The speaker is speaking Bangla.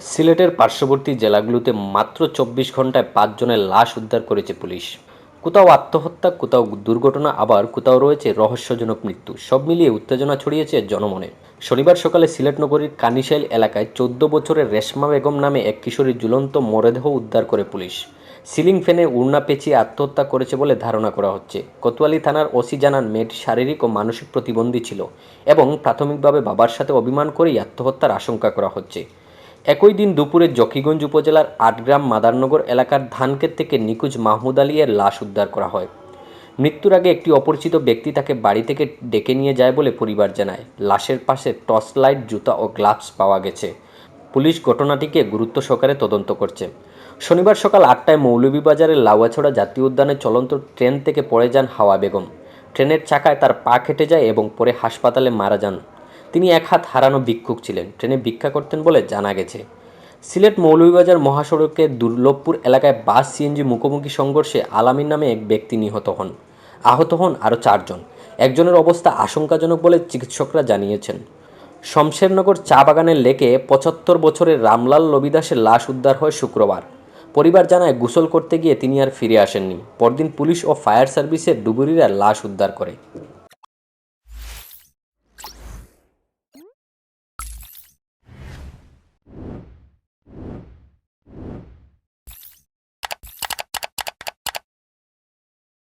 সিলেটের পার্শ্ববর্তী জেলাগুলোতে মাত্র চব্বিশ ঘন্টায় পাঁচজনের লাশ উদ্ধার করেছে পুলিশ। কোথাও আত্মহত্যা, কোথাও দুর্ঘটনা, আবার কোথাও রয়েছে রহস্যজনক মৃত্যু। সব মিলিয়ে উত্তেজনা ছড়িয়েছে জনমনে। শনিবার সকালে সিলেট নগরীর কানিশাইল এলাকায় চোদ্দ বছরের রেশমা বেগম নামে এক কিশোরীর ঝুলন্ত মরদেহ উদ্ধার করে পুলিশ। সিলিং ফ্যানে উড়না পেঁচিয়ে আত্মহত্যা করেছে বলে ধারণা করা হচ্ছে। কোতোয়ালি থানার ওসি জানান মেয়েটি শারীরিক ও মানসিক প্রতিবন্ধী ছিল এবং প্রাথমিকভাবে বাবার সাথে অভিমান করেই আত্মহত্যার আশঙ্কা করা হচ্ছে। একই দিন দুপুরে জকিগঞ্জ উপজেলার আটগ্রাম মাদারনগর এলাকার ধানক্ষেত থেকে নিখোঁজ মাহমুদ আলীর লাশ উদ্ধার করা হয়। মৃত্যুর আগে একটি অপরিচিত ব্যক্তি তাকে বাড়ি থেকে ডেকে নিয়ে যায় বলে পরিবার জানায়। লাশের পাশে টর্চ লাইট, জুতা ও গ্লাভস পাওয়া গেছে। পুলিশ ঘটনাটিকে গুরুত্ব সহকারে তদন্ত করছে। শনিবার সকাল আটটায় মৌলভীবাজারের লাউয়াছড়া জাতীয় উদ্যানে চলন্ত ট্রেন থেকে পড়ে যান হাওয়া বেগম। ট্রেনের চাকায় তার পা কেটে যায় এবং পরে হাসপাতালে মারা যান। তিনি এক হাত হারানো ভিক্ষুক ছিলেন। ট্রেনে ভিক্ষা করতেন বলে জানা গেছে। সিলেট মৌলভীবাজার মহাসড়কের দুর্লভপুর এলাকায় বাস, সিএনজি মুখোমুখি সংঘর্ষে আলামিন নামে এক ব্যক্তি নিহত হন। আহত হন আরও চারজন। একজনের অবস্থা আশঙ্কাজনক বলে চিকিৎসকরা জানিয়েছেন। শমশেরনগর চা বাগানের লেকে পঁচাত্তর বছরের রামলাল লবিদাসের লাশ উদ্ধার হয় শুক্রবার। পরিবার জানায়, গোসল করতে গিয়ে তিনি আর ফিরে আসেননি। পরদিন পুলিশ ও ফায়ার সার্ভিসের ডুবুরিরা লাশ উদ্ধার করে।